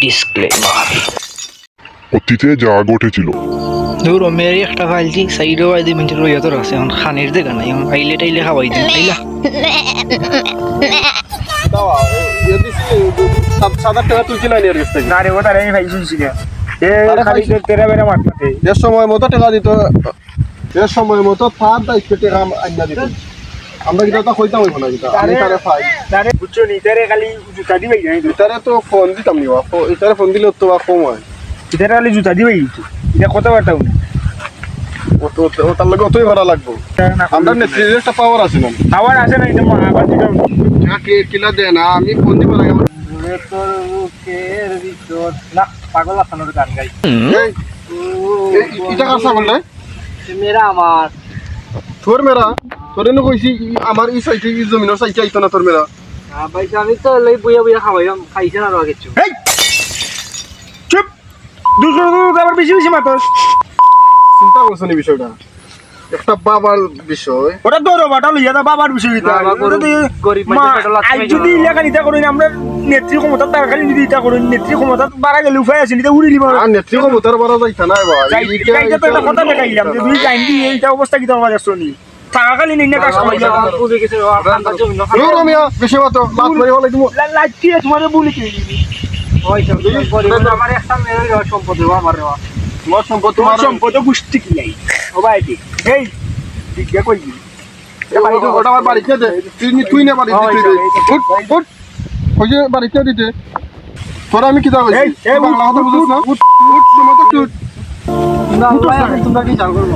Disclaimer অতীতে যা ঘটেছিল। ধরো মেরি একটা ফাইলছি সাইডে বাইদি মিনিট রইয়া তোর আছে। এখন খানের দেখা নাই এখন আইলে টাইলে খাওয়াই দিন আইলা সময় মতো টাকা দিত সময় মতো তার দায়িত্ব টাকা আইনা দিত। আমরা কিন্তু তা কইতাম হইব না কিন্তু আমি তারে ফাই তারে বুঝছ নি তেরে খালি জুতা দিবাই না এটারে তো ফোন দিতাম নি বা এটারে ফোন দিলে তো বা কম হয়। তেরে খালি জুতা দিবাই এটা কত বার্তা উনি তো তার লগে অতই ভাড়া লাগবো। আমরা একটা পাওয়ার আছে না? আবার আসে না এটা আবার দিটা কে কিলা দেয় না আমি ফোন দিব লাগে তোর পাগল আসানোর গান গাই। এই, এই, এটা কার ছাগল রে? মেরা আমার। তোর মেরা তোর এনে কইছি ই- আমার এই সাইটে এই জমিনের সাইটে আইতো না তোর ভাই আমি তো লই বইয়া বইয়া খাওয়াইলাম খাইছে না আর কিছু এই চুপ দুশো আবার বেশি বেশি মাতস চিন্তা করছ নি বিষয়টা? একটা বাবার বিষয়। ওটা তোর বাটা লইয়া দা বাবার বিষয় এটা। বাবা গরিব- গরিব মানুষের পেটে লাথি আজ যদি না। ইলাকা নিতা করি আমরা নেত্রী ক্ষমতা তার খালি যদি ইটা করি নেত্রী ক্ষমতা বাড়া গেলে উপায় আছে নিতে উড়ি দিব। আর নেত্রী ক্ষমতার যাইতা না এইটা- তো কথা দেখাইলাম যে এইটা অবস্থা কি তোমার কাছে শুনি থাকাকালীন ইন্না কাজ করি বুঝে গেছে খান্দার জমি না রো রমিয়া বেশি মাতো লাত মারি হলাই তুমি লাইটি তোমার বলি কি আমার একটা মেয়ের সম্পদ দেবো আমার রেওয়া তোমার সম্পদ তোমার তোমার সম্পদ গুষ্টি কি লাই ও ভাই ঠিক এই জিজ্ঞা কই দি ওটা- ওটা আমার বাড়িতে দে তুই তুই না বাড়িতে হ্যাঁ, তুই দে উঠ উঠ ওই যে বাড়িতে দিতে তোরা আমি কি বাংলা কথা বুঝছ না তোমার তো তোমরা কি চাল করব।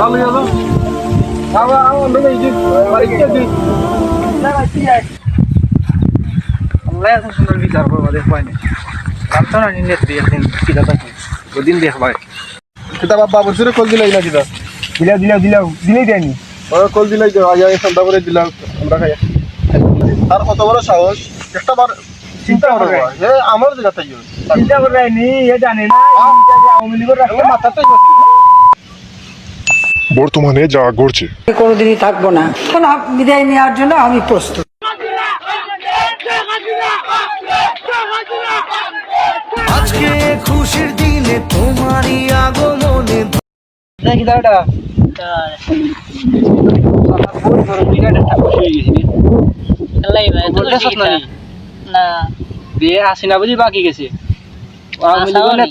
ভালো গেল। আবার আমার মেয়ে এই যে বাড়িতে দি আল্লাহ এত সুন্দর বিচার করব দেখ পাই না জানতো না নেত্রী একদিন কিতা থাকে ওদিন কিতা বাবা কল দিলাই না কিতা দিলাও দিলাও দিলাও দিলেই দেয়নি। ওরা কল দিলাই আগে আগে সন্ধ্যা করে দিলাম আমরা খাই। আর কত বড় সাহস? একটা বার চিন্তা আমার তাই চিন্তা এ জানে না আওয়ামী লীগের রাখলে বর্তমানে যা ঘটছে কোনোদিনই থাকব না এখন বিদায় নেওয়ার জন্য আমি প্রস্তুত আজকে খুশির দিনে তোমারই আগমনে দাওটা দিয়ে হাসিনা বুঝি বাকি গেছে।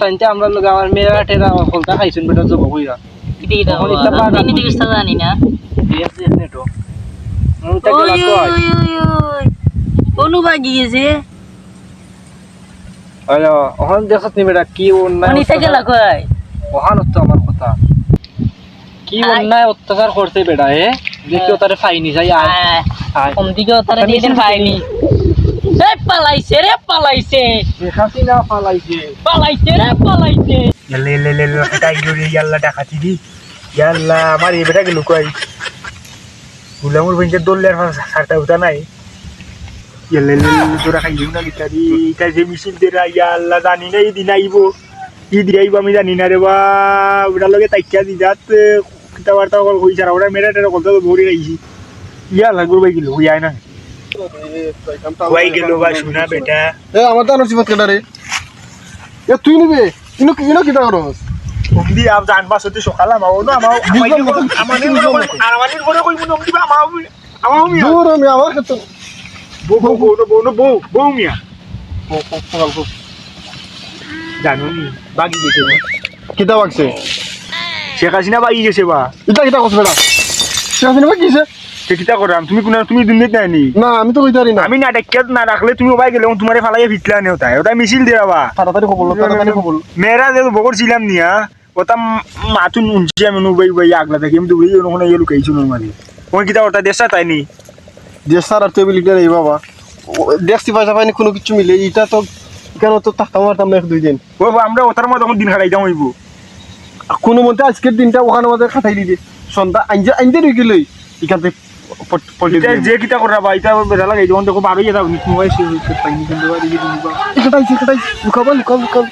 নিতে আমরা লোক আমার মেয়েরা টেরা কলতা খাইছেন বেটা জব কইরা জানি না। নেটো গেলা গেছে। ওখান দেখত নি বেটা কি অন্যায় গেলা ওখান তো আমার কথা। কি। অন্যায় অত্যাচার করতে বেটা এ? দেখি তারে ফাইনি যাই কম দিকে তারা দিয়ে দেন পাইনি এ পালাইছে রে পালাইছে। দেখাছি না ফালাইছে পালাইছে রে পালাইছে। লে লে লে লে টাই করে ইয়াল্লা ডাকাতি দি। ইয়াল্লা আমার এই বেটা গেল কই গুলামুর বেঞ্চে দোল্লের সারটা উঠা নাই। ইয়াল্লা লে লে তোরা খাই না গিতারি এটা যে মিছিল দেরা ইয়াল্লা জানি না এই দিন আইব ই দিন আইব আমি জানি না রে বা। ওটার লগে তাইকা দি যাত কিতা বার্তা কল কই সারা ওটা মেরা টেরা কলতা ভরি রাইছি। ইয়াল্লা গুরবাই গেল হই না। হই গেল বা শোনা বেটা? এ আমার দানোর সিফাত কেটা রে? এ তুই নিবে? ইনো ইনো কিতা করস দি আপ জান পাস হতে সকাল আমার না আমার বুঝলাম না, আমাদের বুঝলাম না। আমাদের ঘরে কই মনে দিবা? আমার আমার মিয়া দূর আমি আমার ক্ষেত্রে বউ বউ বউ বউ বউ বউ মিয়া জানো নি বাগি গেছে। কিতা বাগছে? শেখ হাসিনা বাগি গেছে বা। ইটা কিতা কস বেটা? সে আসেনি বা কিছে করাম? তুমি কোন তুমি নাই নি? না আমি তো কইতে না। আমি না ডাক্কে না রাখলে তুমি ওবাই গেলে তোমারে ফালাই ভিতলা নে ওটা ওটা মিছিল দেয়া বা। তাড়াতাড়ি খবর লো, তাড়াতাড়ি খবর লো। মেয়েরা যে বকর ছিলাম নিয়া ওটা মাতুন উনছি আমি নুবাই বাই আগলা থাকি আমি দুবাই ওখানে লুকাইছো নর্মালি ওই কিতা ওটা দেশা তাই নি? দেশ সার আর টেবিল লিটার এই বাবা দেখছি পয়সা পাইনি কোনো কিছু মিলে। এটা তো কেন তো টাকা মারতাম না এক দুই দিন। আমরা ওটার দিন হইব কোনো মতে আজকের দিনটা ওখানে মধ্যে খাটাই দিতে সন্ধ্যা আইনজে আইনতে রয়ে গেলই এখান থেকে যে কিটা করা বা এটা বেড়া লাগে যখন দেখো বারোই যাও নি মোবাইল সে পাইনি কিন্তু লুকাবো লুকাবো লুকাবো